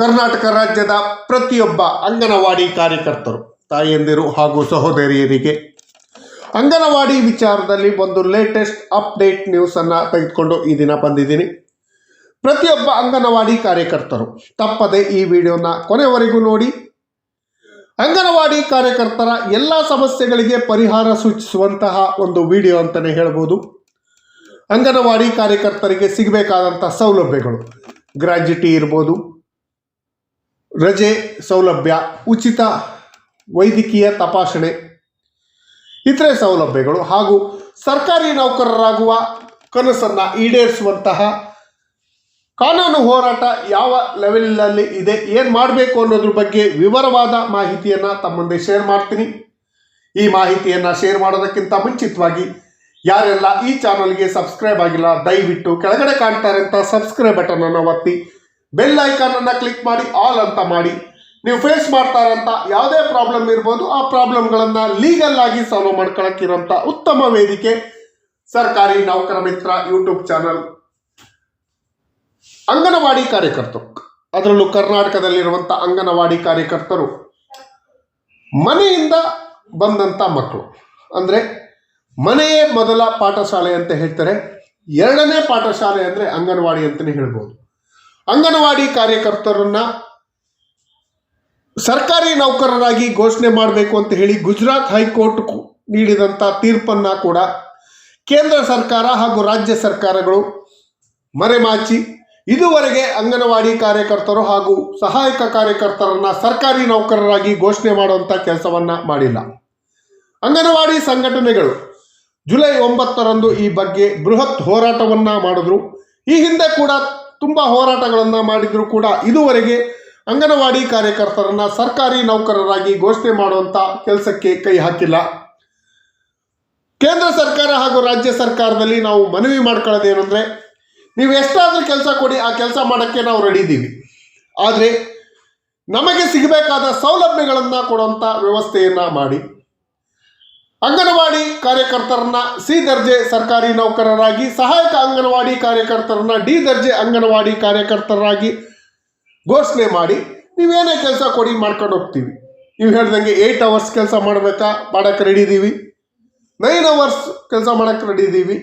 ಕರ್ನಾಟಕ ರಾಜ್ಯದ ಪ್ರತಿಯೊಬ್ಬ ಅಂಗನವಾಡಿ ಕಾರ್ಯಕರ್ತರು ತಾಯಂದಿರು ಹಾಗೂ ಸಹೋದರಿಯರಿಗೆ ಅಂಗನವಾಡಿ ವಿಚಾರದಲ್ಲಿ ಒಂದು ಲೇಟೆಸ್ಟ್ ಅಪ್ಡೇಟ್ ನ್ಯೂಸನ್ನು ತೆಗೆದುಕೊಂಡು ಈ ದಿನ ಬಂದಿದ್ದೀನಿ. ಪ್ರತಿಯೊಬ್ಬ ಅಂಗನವಾಡಿ ಕಾರ್ಯಕರ್ತರು ತಪ್ಪದೆ ಈ ವಿಡಿಯೋನ ಕೊನೆವರೆಗೂ ನೋಡಿ. ಅಂಗನವಾಡಿ ಕಾರ್ಯಕರ್ತರ ಎಲ್ಲ ಸಮಸ್ಯೆಗಳಿಗೆ ಪರಿಹಾರ ಸೂಚಿಸುವಂತಹ ಒಂದು ವಿಡಿಯೋ ಅಂತಲೇ ಹೇಳ್ಬೋದು. ಅಂಗನವಾಡಿ ಕಾರ್ಯಕರ್ತರಿಗೆ ಸಿಗಬೇಕಾದಂಥ ಸೌಲಭ್ಯಗಳು ಗ್ರಾಜ್ಯುಟಿ ಇರ್ಬೋದು ರಜೆ ಸೌಲಭ್ಯ, ಉಚಿತ ವೈದ್ಯಕೀಯ ತಪಾಸಣೆ ಇತರೆ ಸೌಲಭ್ಯಗಳು ಹಾಗೂ ಸರ್ಕಾರಿ ನೌಕರರಾಗುವ ಕನಸನ್ನು ಈಡೇರಿಸುವಂತಹ ಕಾನೂನು ಹೋರಾಟ ಯಾವ ಲೆವೆಲಲ್ಲಿ ಇದೆ, ಏನು ಮಾಡಬೇಕು ಅನ್ನೋದ್ರ ಬಗ್ಗೆ ವಿವರವಾದ ಮಾಹಿತಿಯನ್ನು ತಮ್ಮಂದೆ ಮುಂದೆ ಶೇರ್ ಮಾಡ್ತೀನಿ. ಈ ಮಾಹಿತಿಯನ್ನು ಶೇರ್ ಮಾಡೋದಕ್ಕಿಂತ ಮುಂಚಿತವಾಗಿ ಯಾರೆಲ್ಲ ಈ ಚಾನಲ್ಗೆ ಸಬ್ಸ್ಕ್ರೈಬ್ ಆಗಿಲ್ಲ, ದಯವಿಟ್ಟು ಕೆಳಗಡೆ ಕಾಣ್ತಾರೆ ಅಂತ ಸಬ್ಸ್ಕ್ರೈಬ್ ಬಟನನ್ನು ಒತ್ತಿ ಬೆಲ್ ಐಕಾನ್ ಅನ್ನು ಕ್ಲಿಕ್ ಮಾಡಿ ಆಲ್ ಅಂತ ಮಾಡಿ. ನೀವು ಫೇಸ್ ಮಾಡ್ತಾ ಇರೋಂಥ ಯಾವುದೇ ಪ್ರಾಬ್ಲಮ್ ಇರ್ಬೋದು, ಆ ಪ್ರಾಬ್ಲಮ್ಗಳನ್ನು ಲೀಗಲ್ ಆಗಿ ಸಾಲ್ವ್ ಮಾಡ್ಕೊಳಕ್ಕಿರೋಂಥ ಉತ್ತಮ ವೇದಿಕೆ ಸರ್ಕಾರಿ ನೌಕರ ಮಿತ್ರ ಯೂಟ್ಯೂಬ್ ಚಾನಲ್ ಅಂಗನವಾಡಿ ಕಾರ್ಯಕರ್ತರು. ಅದರಲ್ಲೂ ಕರ್ನಾಟಕದಲ್ಲಿರುವಂಥ ಅಂಗನವಾಡಿ ಕಾರ್ಯಕರ್ತರು. ಮನೆಯಿಂದ ಬಂದಂಥ ಮಕ್ಕಳು ಅಂದರೆ ಮನೆಯೇ ಮೊದಲ ಪಾಠಶಾಲೆ ಅಂತ ಹೇಳ್ತಾರೆ. ಎರಡನೇ ಪಾಠಶಾಲೆ ಅಂದರೆ ಅಂಗನವಾಡಿ ಅಂತಲೇ ಹೇಳ್ಬೋದು. ಅಂಗನವಾಡಿ ಕಾರ್ಯಕರ್ತರನ್ನ ಸರ್ಕಾರಿ ನೌಕರರಾಗಿ ಘೋಷಣೆ ಮಾಡಬೇಕು ಅಂತ ಹೇಳಿ ಗುಜರಾತ್ ಹೈಕೋರ್ಟ್ ನೀಡಿದಂಥ ತೀರ್ಪನ್ನು ಕೂಡ ಕೇಂದ್ರ ಸರ್ಕಾರ ಹಾಗೂ ರಾಜ್ಯ ಸರ್ಕಾರಗಳು ಮರೆಮಾಚಿ, ಇದುವರೆಗೆ ಅಂಗನವಾಡಿ ಕಾರ್ಯಕರ್ತರು ಹಾಗೂ ಸಹಾಯಕ ಕಾರ್ಯಕರ್ತರನ್ನ ಸರ್ಕಾರಿ ನೌಕರರಾಗಿ ಘೋಷಣೆ ಮಾಡುವಂಥ ಕೆಲಸವನ್ನ ಮಾಡಿಲ್ಲ. ಅಂಗನವಾಡಿ ಸಂಘಟನೆಗಳು ಜುಲೈ ಒಂಬತ್ತರಂದು ಈ ಬಗ್ಗೆ ಬೃಹತ್ ಹೋರಾಟವನ್ನ ಮಾಡಿದ್ರು. ಈ ಹಿಂದೆ ಕೂಡ ತುಂಬ ಹೋರಾಟಗಳನ್ನು ಮಾಡಿದರೂ ಕೂಡ ಇದುವರೆಗೆ ಅಂಗನವಾಡಿ ಕಾರ್ಯಕರ್ತರನ್ನು ಸರ್ಕಾರಿ ನೌಕರರಾಗಿ ಘೋಷಣೆ ಮಾಡುವಂಥ ಕೆಲಸಕ್ಕೆ ಕೈ ಹಾಕಿಲ್ಲ. ಕೇಂದ್ರ ಸರ್ಕಾರ ಹಾಗೂ ರಾಜ್ಯ ಸರ್ಕಾರದಲ್ಲಿ ನಾವು ಮನವಿ ಮಾಡ್ಕೊಳ್ಳೋದೇನೆಂದರೆ ನೀವು ಎಷ್ಟಾದರೂ ಕೆಲಸ ಕೊಡಿ, ಆ ಕೆಲಸ ಮಾಡೋಕ್ಕೆ ನಾವು ರೆಡಿ ಇದ್ದೀವಿ. ಆದರೆ ನಮಗೆ ಸಿಗಬೇಕಾದ ಸೌಲಭ್ಯಗಳನ್ನು ಕೊಡುವಂಥ ವ್ಯವಸ್ಥೆಯನ್ನು ಮಾಡಿ. ಅಂಗನವಾಡಿ ಕಾರ್ಯಕರ್ತರನ್ನ ಸಿ ದರ್ಜೆ ಸರ್ಕಾರಿ ನೌಕರರಾಗಿ, ಸಹಾಯಕ ಅಂಗನವಾಡಿ ಕಾರ್ಯಕರ್ತರನ್ನ ಡಿ ದರ್ಜೆ ಅಂಗನವಾಡಿ ಕಾರ್ಯಕರ್ತರಾಗಿ ಘೋಷಣೆ ಮಾಡಿ, ನೀವೇನೇ ಕೆಲಸ ಕೊಡಿ ಮಾಡ್ಕೊಂಡು ಹೋಗ್ತೀವಿ. ನೀವು ಹೇಳ್ದಂಗೆ ಏಯ್ಟ್ ಅವರ್ಸ್ ಕೆಲಸ ಮಾಡಬೇಕಾ? ಮಾಡೋಕ್ಕೆ ರೆಡಿ ಇದ್ದೀವಿ ನೈನ್ ಅವರ್ಸ್ ಕೆಲಸ ಮಾಡೋಕ್ಕೆ ರೆಡಿ ಇದ್ದೀವಿ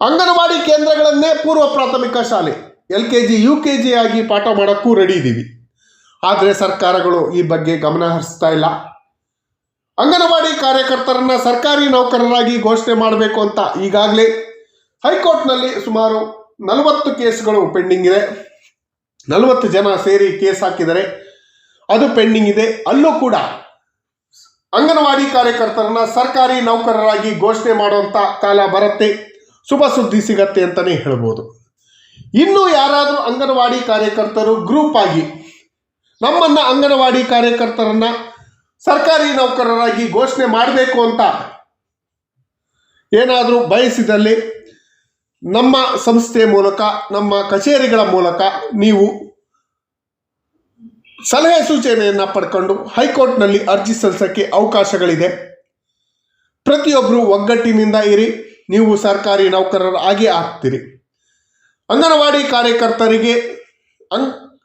ಅಂಗನವಾಡಿ ಕೇಂದ್ರಗಳನ್ನೇ ಪೂರ್ವ ಪ್ರಾಥಮಿಕ ಶಾಲೆ L K G U K G ಆಗಿ ಪಾಠ ಮಾಡೋಕ್ಕೂ ರೆಡಿ ಇದ್ದೀವಿ ಆದರೆ ಸರ್ಕಾರಗಳು ಈ ಬಗ್ಗೆ ಗಮನ ಹರಿಸ್ತಾ ಇಲ್ಲ. ಅಂಗನವಾಡಿ ಕಾರ್ಯಕರ್ತರನ್ನ ಸರ್ಕಾರಿ ನೌಕರರಾಗಿ ಘೋಷಣೆ ಮಾಡಬೇಕು ಅಂತ ಈಗಾಗಲೇ ಹೈಕೋರ್ಟ್ನಲ್ಲಿ ಸುಮಾರು ನಲವತ್ತು ಕೇಸ್ಗಳು ಪೆಂಡಿಂಗ್ ಇದೆ. ನಲವತ್ತು ಜನ ಸೇರಿ ಕೇಸ್ ಹಾಕಿದರೆ ಅದು ಪೆಂಡಿಂಗ್ ಇದೆ. ಅಲ್ಲೂ ಕೂಡ ಅಂಗನವಾಡಿ ಕಾರ್ಯಕರ್ತರನ್ನ ಸರ್ಕಾರಿ ನೌಕರರಾಗಿ ಘೋಷಣೆ ಮಾಡುವಂಥ ಕಾಲ ಬರುತ್ತೆ. ಶುಭ ಸುದ್ದಿ ಸಿಗತ್ತೆ ಅಂತಲೇ ಹೇಳ್ಬೋದು. ಇನ್ನು ಯಾರಾದರೂ ಅಂಗನವಾಡಿ ಕಾರ್ಯಕರ್ತರು ಗ್ರೂಪ್ ಆಗಿ ನಮ್ಮನ್ನ ಅಂಗನವಾಡಿ ಕಾರ್ಯಕರ್ತರನ್ನ ಸರ್ಕಾರಿ ನೌಕರರಾಗಿ ಘೋಷಣೆ ಮಾಡಬೇಕು ಅಂತ ಏನಾದರೂ ಬಯಸಿದಲ್ಲಿ ನಮ್ಮ ಸಂಸ್ಥೆ ಮೂಲಕ, ನಮ್ಮ ಕಚೇರಿಗಳ ಮೂಲಕ ನೀವು ಸಲಹೆ ಸೂಚನೆಯನ್ನು ಪಡ್ಕೊಂಡು ಹೈಕೋರ್ಟ್ನಲ್ಲಿ ಅರ್ಜಿ ಸಲ್ಲಿಸೋಕ್ಕೆ ಅವಕಾಶಗಳಿದೆ. ಪ್ರತಿಯೊಬ್ಬರು ಒಗ್ಗಟ್ಟಿನಿಂದ ಇರಿ, ನೀವು ಸರ್ಕಾರಿ ನೌಕರರ ಹಾಗೆ ಆಗ್ತೀರಿ. ಅಂಗನವಾಡಿ ಕಾರ್ಯಕರ್ತರಿಗೆ ಅಂ,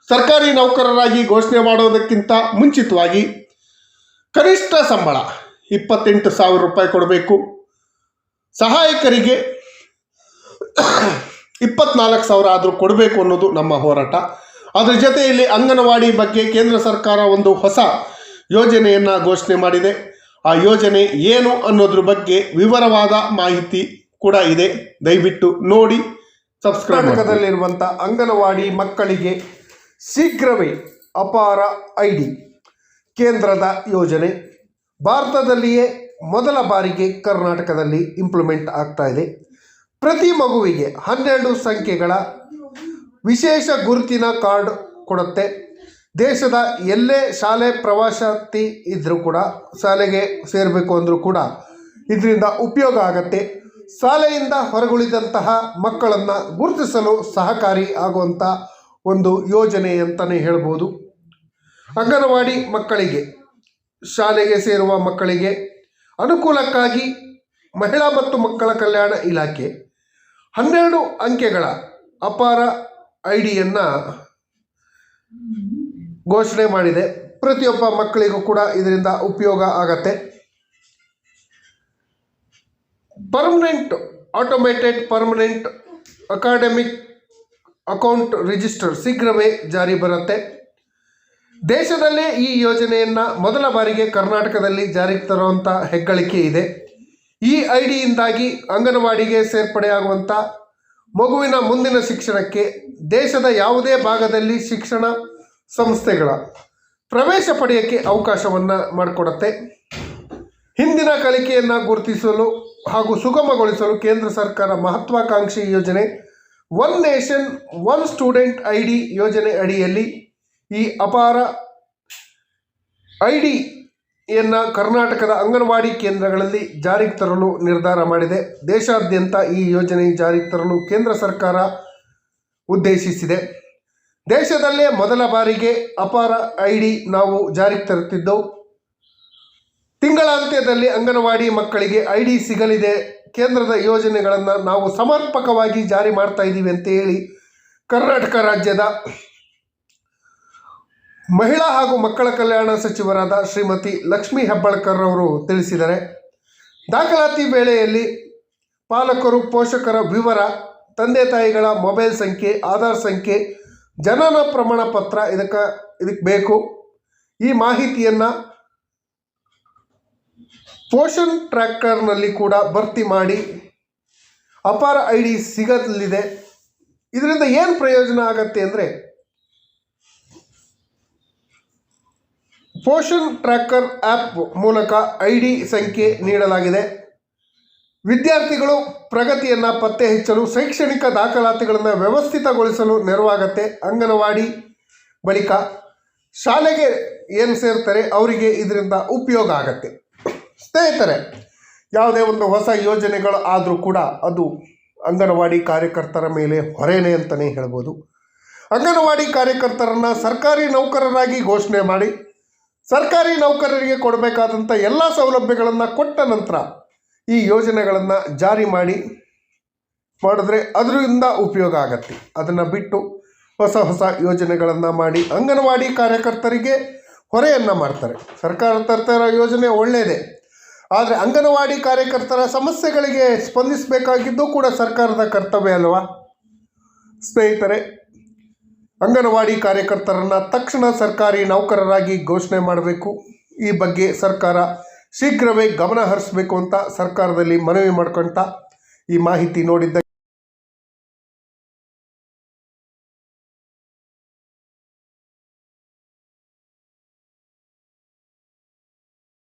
ಸರ್ಕಾರಿ ನೌಕರರಾಗಿ ಘೋಷಣೆ ಮಾಡೋದಕ್ಕಿಂತ ಮುಂಚಿತವಾಗಿ ಕನಿಷ್ಠ ಸಂಬಳ ಇಪ್ಪತ್ತೆಂಟು ಸಾವಿರ ರೂಪಾಯಿ ಕೊಡಬೇಕು. ಸಹಾಯಕರಿಗೆ ಇಪ್ಪತ್ನಾಲ್ಕು ಸಾವಿರ ಆದರೂ ಕೊಡಬೇಕು ಅನ್ನೋದು ನಮ್ಮ ಹೋರಾಟ. ಅದರ ಜೊತೆಯಲ್ಲಿ ಅಂಗನವಾಡಿ ಬಗ್ಗೆ ಕೇಂದ್ರ ಸರ್ಕಾರ ಒಂದು ಹೊಸ ಯೋಜನೆಯನ್ನು ಘೋಷಣೆ ಮಾಡಿದೆ. ಆ ಯೋಜನೆ ಏನು ಅನ್ನೋದ್ರ ಬಗ್ಗೆ ವಿವರವಾದ ಮಾಹಿತಿ ಕೂಡ ಇದೆ. ದಯವಿಟ್ಟು ನೋಡಿ, ಸಬ್ಸ್ಕ್ರೈಬ್ ಅಂಗನವಾಡಿ ಮಕ್ಕಳಿಗೆ ಶೀಘ್ರವೇ ಅಪಾರ ಐಡಿ. ಕೇಂದ್ರದ ಯೋಜನೆ. ಭಾರತದಲ್ಲಿಯೇ ಮೊದಲ ಬಾರಿಗೆ ಕರ್ನಾಟಕದಲ್ಲಿ ಇಂಪ್ಲಿಮೆಂಟ್ ಆಗ್ತಾ ಇದೆ. ಪ್ರತಿ ಮಗುವಿಗೆ ಹನ್ನೆರಡು ಸಂಖ್ಯೆಗಳ ವಿಶೇಷ ಗುರುತಿನ ಕಾರ್ಡ್ ಕೊಡುತ್ತೆ. ದೇಶದ ಎಲ್ಲೇ ಶಾಲೆ ಪ್ರವಾಸತಿ ಇದ್ದರೂ ಕೂಡ, ಶಾಲೆಗೆ ಸೇರಬೇಕು ಅಂದರೂ ಕೂಡ ಇದರಿಂದ ಉಪಯೋಗ ಆಗತ್ತೆ. ಶಾಲೆಯಿಂದ ಹೊರಗುಳಿದಂತಹ ಮಕ್ಕಳನ್ನು ಗುರುತಿಸಲು ಸಹಕಾರಿ ಆಗುವಂಥ ಒಂದು ಯೋಜನೆ ಅಂತಲೇ ಹೇಳ್ಬೋದು. ಅಂಗನವಾಡಿ ಮಕ್ಕಳಿಗೆ, ಶಾಲೆಗೆ ಸೇರುವ ಮಕ್ಕಳಿಗೆ ಅನುಕೂಲಕ್ಕಾಗಿ ಮಹಿಳಾ ಮತ್ತು ಮಕ್ಕಳ ಕಲ್ಯಾಣ ಇಲಾಖೆ ಹನ್ನೆರಡು ಅಂಕೆಗಳ ಅಪಾರ ಐ ಡಿಯನ್ನು ಘೋಷಣೆ ಮಾಡಿದೆ. ಪ್ರತಿಯೊಬ್ಬ ಮಕ್ಕಳಿಗೂ ಕೂಡ ಇದರಿಂದ ಉಪಯೋಗ ಆಗತ್ತೆ. Permanent automated permanent academic account register ಶೀಘ್ರವೇ ಜಾರಿ ಬರುತ್ತೆ. ದೇಶದಲ್ಲೇ ಈ ಯೋಜನೆಯನ್ನು ಮೊದಲ ಬಾರಿಗೆ ಕರ್ನಾಟಕದಲ್ಲಿ ಜಾರಿಗೆ ತರುವಂಥ ಹೆಗ್ಗಳಿಕೆ ಇದೆ. ಈ ಐ ಡಿಯಿಂದಾಗಿ ಅಂಗನವಾಡಿಗೆ ಸೇರ್ಪಡೆಯಾಗುವಂಥ ಮಗುವಿನ ಮುಂದಿನ ಶಿಕ್ಷಣಕ್ಕೆ ದೇಶದ ಯಾವುದೇ ಭಾಗದಲ್ಲಿ ಶಿಕ್ಷಣ ಸಂಸ್ಥೆಗಳ ಪ್ರವೇಶ ಪಡೆಯೋಕ್ಕೆ ಅವಕಾಶವನ್ನು ಮಾಡಿಕೊಡುತ್ತೆ. ಹಿಂದಿನ ಕಲಿಕೆಯನ್ನು ಗುರುತಿಸಲು ಹಾಗೂ ಸುಗಮಗೊಳಿಸಲು ಕೇಂದ್ರ ಸರ್ಕಾರ ಮಹತ್ವಾಕಾಂಕ್ಷಿ ಯೋಜನೆ one nation one student I D ಯೋಜನೆ ಅಡಿಯಲ್ಲಿ ಈ ಅಪಾರ ಐ ಡಿಯನ್ನು ಕರ್ನಾಟಕದ ಅಂಗನವಾಡಿ ಕೇಂದ್ರಗಳಲ್ಲಿ ಜಾರಿಗೆ ತರಲು ನಿರ್ಧಾರ ಮಾಡಿದೆ. ದೇಶಾದ್ಯಂತ ಈ ಯೋಜನೆ ಜಾರಿಗೆ ತರಲು ಕೇಂದ್ರ ಸರ್ಕಾರ ಉದ್ದೇಶಿಸಿದೆ. ದೇಶದಲ್ಲೇ ಮೊದಲ ಬಾರಿಗೆ ಅಪಾರ ಐ ಡಿ ನಾವು ಜಾರಿಗೆ ತರುತ್ತಿದ್ದೆವು. ತಿಂಗಳಾಂತ್ಯದಲ್ಲಿ ಅಂಗನವಾಡಿ ಮಕ್ಕಳಿಗೆ ಐ ಡಿ ಸಿಗಲಿದೆ. ಕೇಂದ್ರದ ಯೋಜನೆಗಳನ್ನು ನಾವು ಸಮರ್ಪಕವಾಗಿ ಜಾರಿ ಮಾಡ್ತಾ ಇದ್ದೀವಿ ಅಂತ ಹೇಳಿ ಕರ್ನಾಟಕ ರಾಜ್ಯದ ಮಹಿಳಾ ಹಾಗೂ ಮಕ್ಕಳ ಕಲ್ಯಾಣ ಸಚಿವರಾದ ಶ್ರೀಮತಿ ಲಕ್ಷ್ಮೀ ಹೆಬ್ಬಾಳ್ಕರ್ ಅವರು ತಿಳಿಸಿದರೆ, ದಾಖಲಾತಿ ವೇಳೆಯಲ್ಲಿ ಪಾಲಕರು ಪೋಷಕರ ವಿವರ, ತಂದೆ ತಾಯಿಗಳ ಮೊಬೈಲ್ ಸಂಖ್ಯೆ, ಆಧಾರ್ ಸಂಖ್ಯೆ, ಜನನ ಪ್ರಮಾಣ ಪತ್ರ ಇದಕ್ಕೆ ಇದಕ್ಕೆ ಬೇಕು. ಈ ಮಾಹಿತಿಯನ್ನು ಪೋಷನ್ ಟ್ರ್ಯಾಕ್ಟರ್ನಲ್ಲಿ ಕೂಡ ಭರ್ತಿ ಮಾಡಿ ಅಪಾರ ಐ ಡಿ ಸಿಗಲಿದೆ. ಇದರಿಂದ ಏನು ಪ್ರಯೋಜನ ಆಗತ್ತೆ ಅಂದರೆ ಪೋಷನ್ ಟ್ರ್ಯಾಕರ್ ಆ್ಯಪ್ ಮೂಲಕ ಐ ಡಿ ಸಂಖ್ಯೆ ನೀಡಲಾಗಿದೆ. ವಿದ್ಯಾರ್ಥಿಗಳು ಪ್ರಗತಿಯನ್ನು ಪತ್ತೆ ಹೆಚ್ಚಲು ಶೈಕ್ಷಣಿಕ ದಾಖಲಾತಿಗಳನ್ನು ವ್ಯವಸ್ಥಿತಗೊಳಿಸಲು ನೆರವಾಗತ್ತೆ ಅಂಗನವಾಡಿ. ಬಳಿಕ ಶಾಲೆಗೆ ಏನು ಸೇರ್ತಾರೆ ಅವರಿಗೆ ಇದರಿಂದ ಉಪಯೋಗ ಆಗತ್ತೆ. ಸ್ನೇಹಿತರೆ, ಯಾವುದೇ ಒಂದು ಹೊಸ ಯೋಜನೆಗಳು ಆದರೂ ಕೂಡ ಅದು ಅಂಗನವಾಡಿ ಕಾರ್ಯಕರ್ತರ ಮೇಲೆ ಹೊರೇನೆ ಅಂತಲೇ ಹೇಳ್ಬೋದು. ಅಂಗನವಾಡಿ ಕಾರ್ಯಕರ್ತರನ್ನು ಸರ್ಕಾರಿ ನೌಕರರಾಗಿ ಘೋಷಣೆ ಮಾಡಿ ಸರ್ಕಾರಿ ನೌಕರರಿಗೆ ಕೊಡಬೇಕಾದಂಥ ಎಲ್ಲ ಸೌಲಭ್ಯಗಳನ್ನು ಕೊಟ್ಟ ನಂತರ ಈ ಯೋಜನೆಗಳನ್ನು ಜಾರಿ ಮಾಡಿ ಮಾಡಿದ್ರೆ ಅದರಿಂದ ಉಪಯೋಗ ಆಗತ್ತೆ. ಅದನ್ನು ಬಿಟ್ಟು ಹೊಸ ಹೊಸ ಯೋಜನೆಗಳನ್ನು ಮಾಡಿ ಅಂಗನವಾಡಿ ಕಾರ್ಯಕರ್ತರಿಗೆ ಹೊರೆಯನ್ನು ಮಾಡ್ತಾರೆ. ಸರ್ಕಾರ ತರ್ತಾರ ಯೋಜನೆ ಒಳ್ಳೆಯದೇ ಆದರೆ ಅಂಗನವಾಡಿ ಕಾರ್ಯಕರ್ತರ ಸಮಸ್ಯೆಗಳಿಗೆ ಸ್ಪಂದಿಸಬೇಕಾಗಿದ್ದು ಕೂಡ ಸರ್ಕಾರದ ಕರ್ತವ್ಯ ಅಲ್ವಾ? ಸ್ನೇಹಿತರೆ ಅಂಗನವಾಡಿ ಕಾರ್ಯಕರ್ತರನ್ನು ತಕ್ಷಣ ಸರ್ಕಾರಿ ನೌಕರರಾಗಿ ಘೋಷಣೆ ಮಾಡಬೇಕು. ಈ ಬಗ್ಗೆ ಸರ್ಕಾರ ಶೀಘ್ರವೇ ಗಮನ ಹರಿಸಬೇಕು ಅಂತ ಸರ್ಕಾರದಲ್ಲಿ ಮನವಿ ಮಾಡ್ಕೊಳ್ತಾ ಈ ಮಾಹಿತಿ ನೋಡಿದ್ದ